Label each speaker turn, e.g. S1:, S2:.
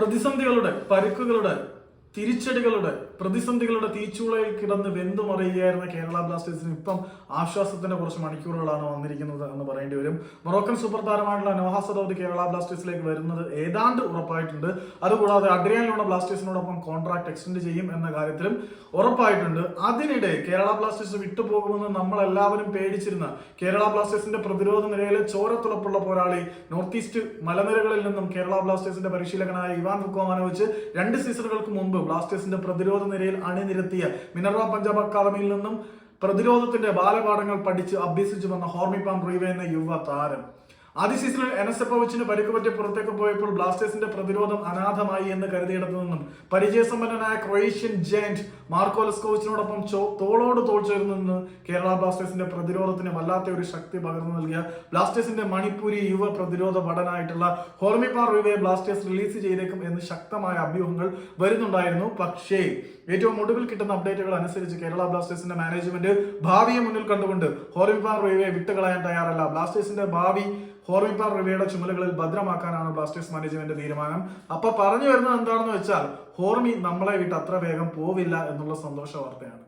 S1: പ്രതിസന്ധികളുടെ പരുക്കുകളുടെ തിരിച്ചടികളുടെ പ്രതിസന്ധികളുടെ തീച്ചൂളയിൽ കിടന്ന് വെന്തു മറിയുകയായിരുന്ന കേരള ബ്ലാസ്റ്റേഴ്സിന് ഇപ്പം ആശ്വാസത്തിന്റെ കുറച്ച് മണിക്കൂറുകളാണ് വന്നിരിക്കുന്നത് എന്ന് പറയേണ്ടി വരും. മൊറോക്കൻ സൂപ്പർ താരമായിട്ടുള്ള നോഹ കേരള ബ്ലാസ്റ്റേഴ്സിലേക്ക് വരുന്നത് ഏതാണ്ട് ഉറപ്പായിട്ടുണ്ട്. അതുകൂടാതെ അഡ്രിയാനിലുള്ള ബ്ലാസ്റ്റേഴ്സിനോടൊപ്പം കോൺട്രാക്ട് എക്സ്റ്റെൻഡ് ചെയ്യും എന്ന കാര്യത്തിലും ഉറപ്പായിട്ടുണ്ട്. അതിനിടെ കേരള ബ്ലാസ്റ്റേഴ്സ് വിട്ടുപോകുമെന്ന് നമ്മൾ എല്ലാവരും പേടിച്ചിരുന്ന കേരള ബ്ലാസ്റ്റേഴ്സിന്റെ പ്രതിരോധ നിരയിലെ ചോരത്തുളപ്പുള്ള പോരാളി നോർത്ത് ഈസ്റ്റ് മലനിരകളിൽ നിന്നും കേരള ബ്ലാസ്റ്റേഴ്സിന്റെ പരിശീലകനായ ഇവാൻ വുക്കോമാനോവിച്ച് രണ്ട് സീസണുകൾക്ക് മുമ്പ് ബ്ലാസ്റ്റേഴ്സിന്റെ പ്രതിരോധ നിരയിൽ അണിനിരത്തിയ മിനർവ പഞ്ചാബ് അക്കാദമിയിൽ നിന്നും പ്രതിരോധത്തിന്റെ ബാലപാഠങ്ങൾ പഠിച്ച് അഭ്യസിച്ചു വന്ന ഹോർമിപ്പാൻ റീവ എന്ന യുവ താരം. ആദ്യ സീസണിൽ എനസെപ്പോവിച്ചിന് പരിക്ക് പറ്റി പുറത്തേക്ക് പോയപ്പോൾ ബ്ലാസ്റ്റേഴ്സിന്റെ പ്രതിരോധം അനാഥമായി എന്ന് കരുതിയിടത്തു നിന്നും പരിചയസമ്പന്നനായ ക്രൊയേഷ്യൻ ജയന്റ് മാർക്കോ ലെസ്കോവിച്ചിനോടൊപ്പം തോളോട് തോൾ ചേർന്ന് നിന്ന് കേരള ബ്ലാസ്റ്റേഴ്സിന്റെ പ്രതിരോധത്തിന് വല്ലാത്ത ഒരു ശക്തി പകർന്നു നൽകിയ ബ്ലാസ്റ്റേഴ്സിന്റെ മണിപ്പൂരി യുവ പ്രതിരോധ ഭടനായിട്ടുള്ള ഹോർമിപ്പാർ റിവയെ ബ്ലാസ്റ്റേഴ്സ് റിലീസ് ചെയ്തേക്കും എന്ന് ശക്തമായ അഭ്യൂഹങ്ങൾ വരുന്നുണ്ടായിരുന്നു. പക്ഷേ ഏറ്റവും ഒടുവിൽ കിട്ടുന്ന അപ്ഡേറ്റുകൾ അനുസരിച്ച് കേരള ബ്ലാസ്റ്റേഴ്സിന്റെ മാനേജ്മെന്റ് ഭാവിയെ മുന്നിൽ കണ്ടുകൊണ്ട് ഹോർമിപ്പാർ റിവയെ വിട്ടുകളയാൻ തയ്യാറല്ല. ബ്ലാസ്റ്റേഴ്സിന്റെ ഭാവി ഹോർമിപ്പാർ റിവയുടെ ചുമലുകളിൽ ഭദ്രമാക്കാനാണ് ബ്ലാസ്റ്റേഴ്സ് മാനേജ്മെന്റ് തീരുമാനം. അപ്പൊ പറഞ്ഞു വരുന്നത് എന്താണെന്ന് വെച്ചാൽ ഹോർമി നമ്മളെ വിട്ട് അത്ര വേഗം പോവില്ല എന്നുള്ള സന്തോഷ വാർത്തയാണ്.